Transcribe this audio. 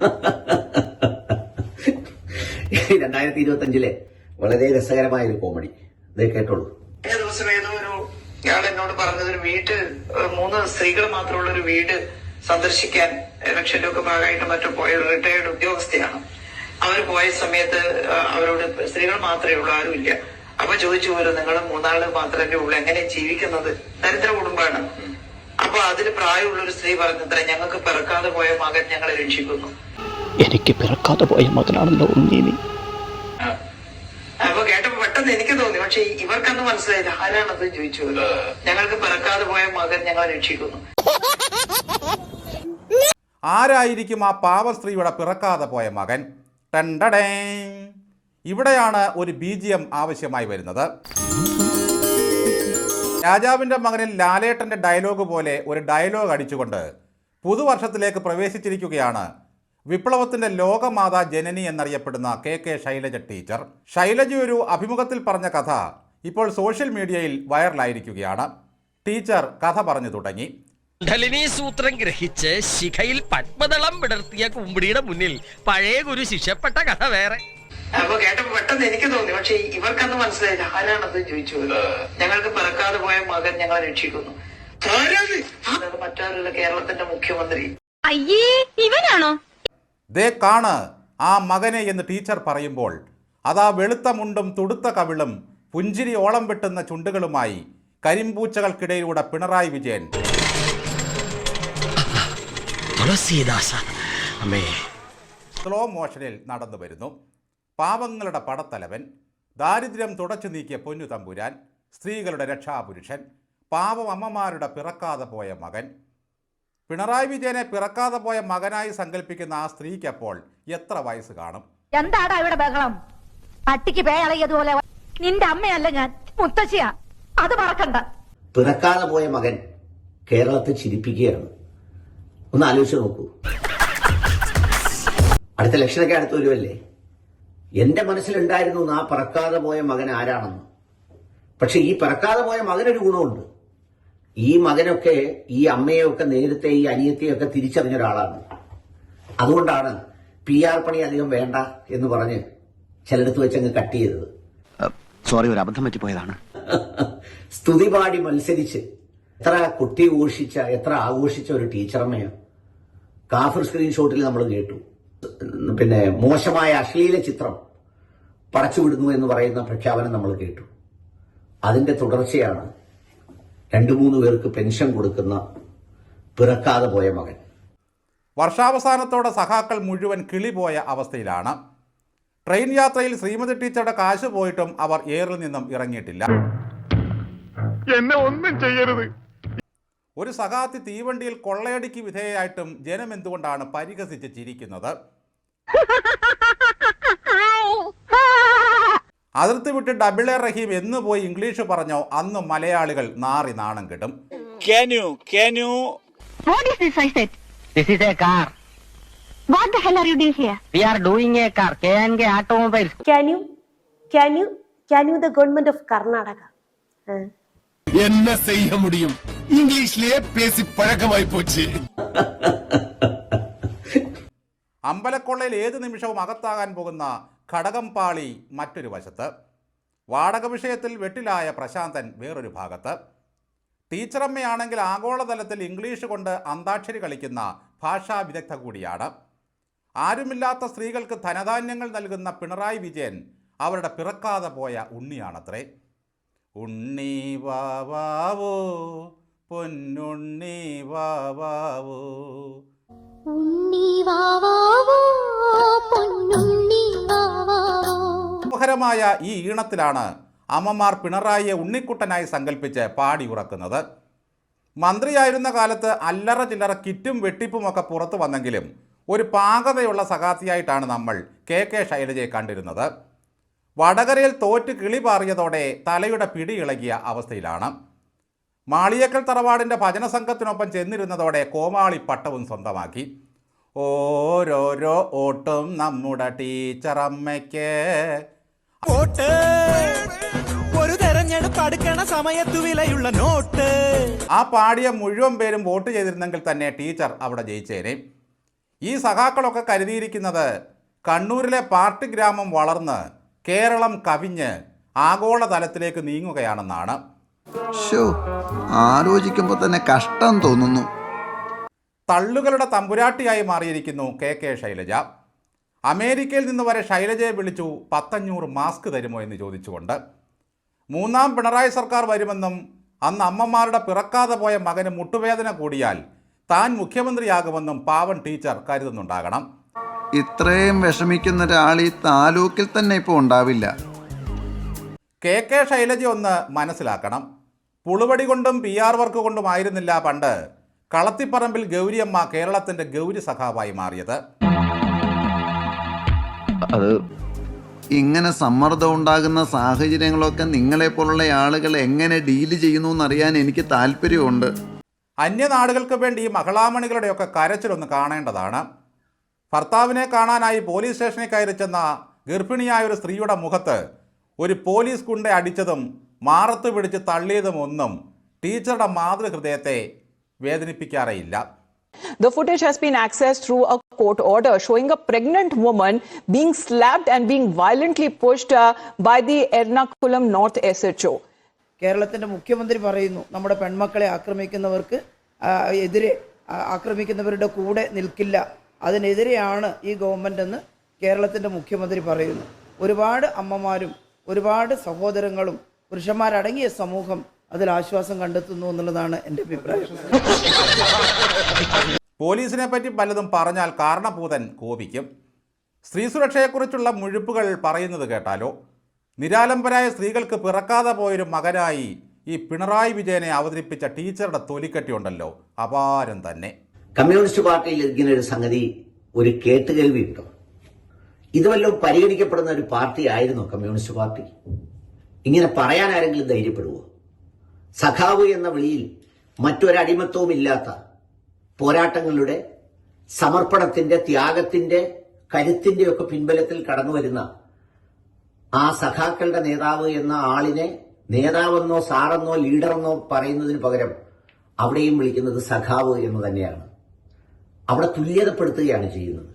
രണ്ടായിരത്തി ഇരുപത്തി അഞ്ചിലെ വളരെ രസകരമായ ഒരു കോമഡി ഇത് കേട്ടോളൂ. ദിവസം ഏതോ ഒരു ഇയാൾ എന്നോട് പറഞ്ഞത് ഒരു വീട് മൂന്ന് സ്ത്രീകൾ മാത്രമുള്ള ഒരു വീട് സന്ദർശിക്കാൻ ഇലക്ഷന്റെ ഒക്കെ ഭാഗമായിട്ട് മറ്റും പോയ റിട്ടയർഡ് ഉദ്യോഗസ്ഥയാണ്. അവർ പോയ സമയത്ത് അവരോട് സ്ത്രീകൾ മാത്രമേ ഉള്ളൂ ആരുമില്ല അപ്പൊ ചോദിച്ചു പോലും നിങ്ങൾ മൂന്നാൾ മാത്രമേ ഉള്ളൂ എങ്ങനെ ജീവിക്കുന്നത്? ദരിദ്ര കുടുംബമാണ്. അപ്പൊ അതിൽ പ്രായമുള്ള ഒരു സ്ത്രീ പറഞ്ഞത്ര ഞങ്ങൾക്ക് പിറക്കാതെ പോയ മകൻ ഞങ്ങളെ രക്ഷിക്കുന്നു. എനിക്ക് പിറക്കാതെ പോയ മകനാണല്ലോ ഉണ്ണി നീ അപ്പൊ കേട്ടപ്പോ പെട്ടെന്ന് എനിക്ക് തോന്നി. പക്ഷെ ഇവർക്കന്ന് മനസ്സിലായില്ല ആരാണത് ചോദിച്ചു. ഞങ്ങൾക്ക് പിറക്കാതെ പോയ മകൻ ഞങ്ങളെ രക്ഷിക്കുന്നു. ആരായിരിക്കും ആ പാവ സ്ത്രീയുടെ പിറക്കാതെ പോയ മകൻ? ടണ്ടടേ. ഇവിടെയാണ് ഒരു ബി ജി എം ആവശ്യമായി വരുന്നത്. രാജാവിന്റെ മകനിൽ ലാലേട്ടന്റെ ഡയലോഗ് പോലെ ഒരു ഡയലോഗ് അടിച്ചുകൊണ്ട് പുതുവർഷത്തിലേക്ക് പ്രവേശിച്ചിരിക്കുകയാണ് വിപ്ലവത്തിന്റെ ലോകമാതാ ജനനി എന്നറിയപ്പെടുന്ന K K Shailaja teacher. Shailaja ഒരു അഭിമുഖത്തിൽ പറഞ്ഞ കഥ ഇപ്പോൾ സോഷ്യൽ മീഡിയയിൽ വൈറലായിരിക്കുകയാണ്. ടീച്ചർ കഥ പറഞ്ഞു തുടങ്ങി. കുണ്ഡലിനി സൂത്രം ഗ്രഹിച്ച് ശിഖയിൽ പത്മതളം വിടർത്തിയ കുമ്പിടിയുടെ മുന്നിൽ പഴയ ഗുരു ശിക്ഷപ്പെട്ട കഥ വേറെ. അപ്പൊ കേട്ടപ്പോ പെട്ടെന്ന് എനിക്ക് തോന്നി പക്ഷെ ഇവർക്കന്ന് മനസ്സിലായില്ല ആരാണത് ചോദിച്ചു ഞങ്ങൾക്ക് പിറക്കാതെ പോയ മകൻ ഞങ്ങളെ രക്ഷിക്കുന്നു. മറ്റാരുള്ള കേരളത്തിന്റെ മുഖ്യമന്ത്രി. അയ്യേ ഇവനാണോ? ദേ കാണ് ആ മകനെ എന്ന് ടീച്ചർ പറയുമ്പോൾ അതാ വെളുത്ത മുണ്ടും തുടുത്ത കവിളും പുഞ്ചിരി ഓളം വെട്ടുന്ന ചുണ്ടുകളുമായി കരിമ്പൂച്ചകൾക്കിടയിലൂടെ പിണറായി വിജയൻ. സ്ലോ മോഷനിൽ നടന്നു വരുന്നു. പാവങ്ങളുടെ പടത്തലവൻ ദാരിദ്ര്യം തുടച്ചു നീക്കിയ പൊന്നു തമ്പുരാൻ സ്ത്രീകളുടെ രക്ഷാപുരുഷൻ പാവം അമ്മമാരുടെ പിറക്കാതെ പോയ മകൻ പിണറായി വിജയനെ പിറക്കാതെ പോയ മകനായി സങ്കല്പിക്കുന്ന ആ സ്ത്രീക്ക് അപ്പോൾ എത്ര വയസ്സ് കാണും? എന്താടാ ഇവിടെ ബഹളം? പട്ടിക്ക് പേയളയതുപോലെ നിന്റെ അമ്മയല്ല ഞാൻ മുത്തശ്ശിയാ. അത് മറക്കണ്ട. പിറക്കാതെ പോയ മകൻ കേരളത്തെ ചിരിപ്പിക്കുകയാണ്. ഒന്ന് ആലോചിച്ച് നോക്കൂ. അടുത്ത ലക്ഷണൊക്കെ അടുത്ത് വരുമല്ലേ എന്റെ മനസ്സിലുണ്ടായിരുന്നു ആ പിറക്കാതെ പോയ മകൻ ആരാണെന്ന്. പക്ഷെ ഈ പിറക്കാതെ പോയ മകനൊരു ഗുണമുണ്ട്. ഈ മകനൊക്കെ ഈ അമ്മയൊക്കെ നേരത്തെ ഈ അനിയത്തെയൊക്കെ തിരിച്ചറിഞ്ഞ ഒരാളാണ്. അതുകൊണ്ടാണ് പി ആർ പണി അധികം വേണ്ട എന്ന് പറഞ്ഞ് ചിലടത്ത് വെച്ചങ്ങ് കട്ട് ചെയ്തത്. സോറി ഒരു അബദ്ധം പറ്റിപ്പോയതാണ്. സ്തുതിപാടി മത്സരിച്ച് എത്ര കുട്ടി ഘോഷിച്ച എത്ര ആഘോഷിച്ച ഒരു ടീച്ചറമ്മയാണ് കാഫർ സ്ക്രീൻഷോട്ടിൽ നമ്മൾ കേട്ടു. പിന്നെ മോശമായ അശ്ലീല ചിത്രം പടച്ചുവിടുന്നു എന്ന് പറയുന്ന പ്രഖ്യാപനം നമ്മൾ കേട്ടു. അതിന്റെ തുടർച്ചയാണ് രണ്ടു മൂന്ന് പേർക്ക് പെൻഷൻ കൊടുക്കുന്ന പിറക്കാതെ പോയ മകൻ. വർഷാവസാനത്തോടെ സഖാക്കൾ മുഴുവൻ കിളി പോയ അവസ്ഥയിലാണ്. ട്രെയിൻ യാത്രയിൽ ശ്രീമതി ടീച്ചറുടെ കാശ് പോയിട്ടും അവർ എയറിൽ നിന്നും ഇറങ്ങിയിട്ടില്ല. എന്നെ ഒന്നും ചെയ്യരുത്. ഒരു സഖാത്തി തീവണ്ടിയിൽ കൊള്ളയടിക്ക് വിധേയായിട്ടും ജനം എന്തുകൊണ്ടാണ് പരിഹസിച്ച് ചിരിക്കുന്നത്? അതിർത്തി വിട്ട് ഡബിൾ എ റഹീം എന്ന് പോയി ഇംഗ്ലീഷ് പറഞ്ഞോ അന്ന് മലയാളികൾ നാറി നാണം കെടും Can you, can you, What is this I said? This is a car. What the hell are you doing here? We are doing a car. K&K Automobiles. Can you, can you, can you the government of Karnataka? Uh, என்ன செய்ய முடியும் இங்கிலீஷ்லயே பேசி பழக்கமாய் போச்சு അമ്പലക്കൊള്ളയിൽ ഏത് നിമിഷവും അകത്താകാൻ പോകുന്ന ഘടകം പാളി മറ്റൊരു വശത്ത്. വാടക വിഷയത്തിൽ വെട്ടിലായ പ്രശാന്തൻ വേറൊരു ഭാഗത്ത്. ടീച്ചറമ്മയാണെങ്കിൽ ആഗോളതലത്തിൽ ഇംഗ്ലീഷ് കൊണ്ട് അന്താക്ഷരി കളിക്കുന്ന ഭാഷാ വിദഗ്ധ കൂടിയാണ്. ആരുമില്ലാത്ത സ്ത്രീകൾക്ക് ധനധാന്യങ്ങൾ നൽകുന്ന പിണറായി വിജയൻ അവരുടെ പിറക്കാതെ പോയ ഉണ്ണിയാണത്രേ. ഉണ്ണി വാവാവോ പൊന്നുണ്ണി വാവാവോ മനോഹരമായ ഈ ഈണത്തിലാണ് അമ്മമാർ പിണറായിയെ ഉണ്ണിക്കുട്ടനായി സങ്കല്പിച്ച് പാടി ഉറക്കുന്നത്. മന്ത്രിയായിരുന്ന കാലത്ത് അല്ലറ ചില്ലറ കിറ്റും വെട്ടിപ്പുമൊക്കെ പുറത്തു വന്നെങ്കിലും ഒരു പാകതയുള്ള സഖാത്തിയായിട്ടാണ് നമ്മൾ കെ കെ ശൈലജയെ കണ്ടിരുന്നത്. വടകരയിൽ തോറ്റ് കിളി പാറിയതോടെ തലയുടെ പിടി ഇളകിയ അവസ്ഥയിലാണ്. മാളിയേക്കൽ തറവാടിന്റെ ഭജന സംഘത്തിനൊപ്പം ചെന്നിരുന്നതോടെ കോമാളി പട്ടവും സ്വന്തമാക്കി. ഓരോരോ ഓട്ടും നമ്മുടെ ടീച്ചറമ്മയ്ക്ക്. വോട്ട് ഒരു തെരഞ്ഞെടുപ്പ് അടുക്കണ സമയത്ത് വിലയുള്ള നോട്ട്. ആ പാടിയ മുഴുവൻ പേരും വോട്ട് ചെയ്തിരുന്നെങ്കിൽ തന്നെ ടീച്ചർ അവിടെ ജയിച്ചേനെ. ഈ സഖാക്കളൊക്കെ കരുതിയിരിക്കുന്നത് കണ്ണൂരിലെ പാർട്ടി ഗ്രാമം വളർന്ന് കേരളം കവിഞ്ഞ് ആഗോള തലത്തിലേക്ക് നീങ്ങുകയാണെന്നാണ് ആലോചിക്കുമ്പോൾ തന്നെ കഷ്ടം തോന്നുന്നു. തള്ളുകളുടെ തമ്പുരാട്ടിയായി മാറിയിരിക്കുന്നു കെ കെ ശൈലജ. അമേരിക്കയിൽ നിന്ന് വരെ ശൈലജയെ വിളിച്ചു പത്തഞ്ഞൂറ് മാസ്ക് തരുമോ? എന്ന് ചോദിച്ചുകൊണ്ട്. മൂന്നാം പിണറായി സർക്കാർ വരുമെന്നും അന്ന് അമ്മമാരുടെ പിറക്കാതെ പോയ മകന് മുട്ടുവേദന കൂടിയാൽ താൻ മുഖ്യമന്ത്രിയാകുമെന്നും പാവൻ ടീച്ചർ കരുതുന്നുണ്ടാകണം. ഇത്രയും വിഷമിക്കുന്ന ഒരാൾ ഈ താലൂക്കിൽ തന്നെ ഇപ്പോൾ ഉണ്ടാവില്ല. കെ കെ ശൈലജ ഒന്ന് മനസ്സിലാക്കണം. പുളുവടി കൊണ്ടും പി ആർ വർക്ക് കൊണ്ടും ആയിരുന്നില്ല പണ്ട് കളത്തിപ്പറമ്പിൽ ഗൗരിയമ്മ കേരളത്തിന്റെ ഗൗരി സഖാവായി മാറിയത്. അത് ഇങ്ങനെ സമ്മർദ്ദം ഉണ്ടാകുന്ന സാഹചര്യങ്ങളൊക്കെ നിങ്ങളെ പോലുള്ള ആളുകൾ എങ്ങനെ ഡീൽ ചെയ്യുന്നു എന്നറിയാൻ എനിക്ക് താല്പര്യമുണ്ട്. അന്യനാടുകൾക്ക് വേണ്ടി ഈ മഹിളാമണികളുടെയൊക്കെ കരച്ചിലൊന്ന് കാണേണ്ടതാണ്. ഭർത്താവിനെ കാണാനായി പോലീസ് സ്റ്റേഷനിൽ കയറി ചെന്ന ഗർഭിണിയായ ഒരു സ്ത്രീയുടെ മുഖത്ത് ഒരു പോലീസ് കുണ്ട അടിച്ചതും മാറത്ത് പിടിച്ച് തള്ളിയതും ഒന്നും ടീച്ചറുടെ മാതൃഹൃദയത്തെ വേദനിപ്പിക്കാറേയില്ല. The footage has been accessed through a court order showing a pregnant woman being slapped and being violently pushed uh, by the Ernakulam North SHO. കേരളത്തിന്റെ മുഖ്യമന്ത്രി പറയുന്നു നമ്മുടെ പെൺമക്കളെ ആക്രമിക്കുന്നവർക്ക് എതിരെ ആക്രമിക്കുന്നവരുടെ കൂടെ നിൽക്കില്ല. അതിനെതിരെയാണ് ഈ ഗവൺമെന്റ് എന്ന് കേരളത്തിന്റെ മുഖ്യമന്ത്രി പറയുന്നു. ഒരുപാട് അമ്മമാരും ഒരുപാട് സഹോദരങ്ങളും പുരുഷന്മാരടങ്ങിയ സമൂഹം അതിൽ ആശ്വാസം കണ്ടെത്തുന്നു എന്നുള്ളതാണ് എന്റെ അഭിപ്രായം. പോലീസിനെ പറ്റി പലതും പറഞ്ഞാൽ കാരണഭൂതൻ കോപിക്കും. സ്ത്രീ സുരക്ഷയെക്കുറിച്ചുള്ള മുഴുപ്പുകൾ പറയുന്നത് കേട്ടാലോ? നിരാലംബരായ സ്ത്രീകൾക്ക് പിറക്കാതെ പോയൊരു മകനായി ഈ പിണറായി വിജയനെ അവതരിപ്പിച്ച ടീച്ചറുടെ തൊലിക്കെട്ടിയുണ്ടല്ലോ. അപാരം തന്നെ. കമ്മ്യൂണിസ്റ്റ് പാർട്ടിയിൽ ഇങ്ങനെ ഒരു സംഗതി ഒരു കേട്ടുകേൾവിയുണ്ടോ? ഇത് വല്ലതും പരിഗണിക്കപ്പെടുന്ന ഒരു പാർട്ടി ആയിരുന്നു കമ്മ്യൂണിസ്റ്റ് പാർട്ടി? ഇങ്ങനെ പറയാൻ ആരെങ്കിലും ധൈര്യപ്പെടുവോ? സഖാവ് എന്ന വിളിയിൽ മറ്റൊരടിമത്വവും ഇല്ലാത്ത പോരാട്ടങ്ങളുടെ സമർപ്പണത്തിന്റെ ത്യാഗത്തിന്റെ കരുത്തിന്റെ ഒക്കെ പിൻബലത്തിൽ കടന്നു വരുന്ന ആ സഖാക്കളുടെ നേതാവ് എന്ന ആളിനെ നേതാവെന്നോ സാറെന്നോ ലീഡറെന്നോ പറയുന്നതിന് പകരം അവിടെയും വിളിക്കുന്നത് സഖാവ് എന്ന് തന്നെയാണ്. അവിടെ തുല്യതപ്പെടുത്തുകയാണ് ചെയ്യുന്നത്.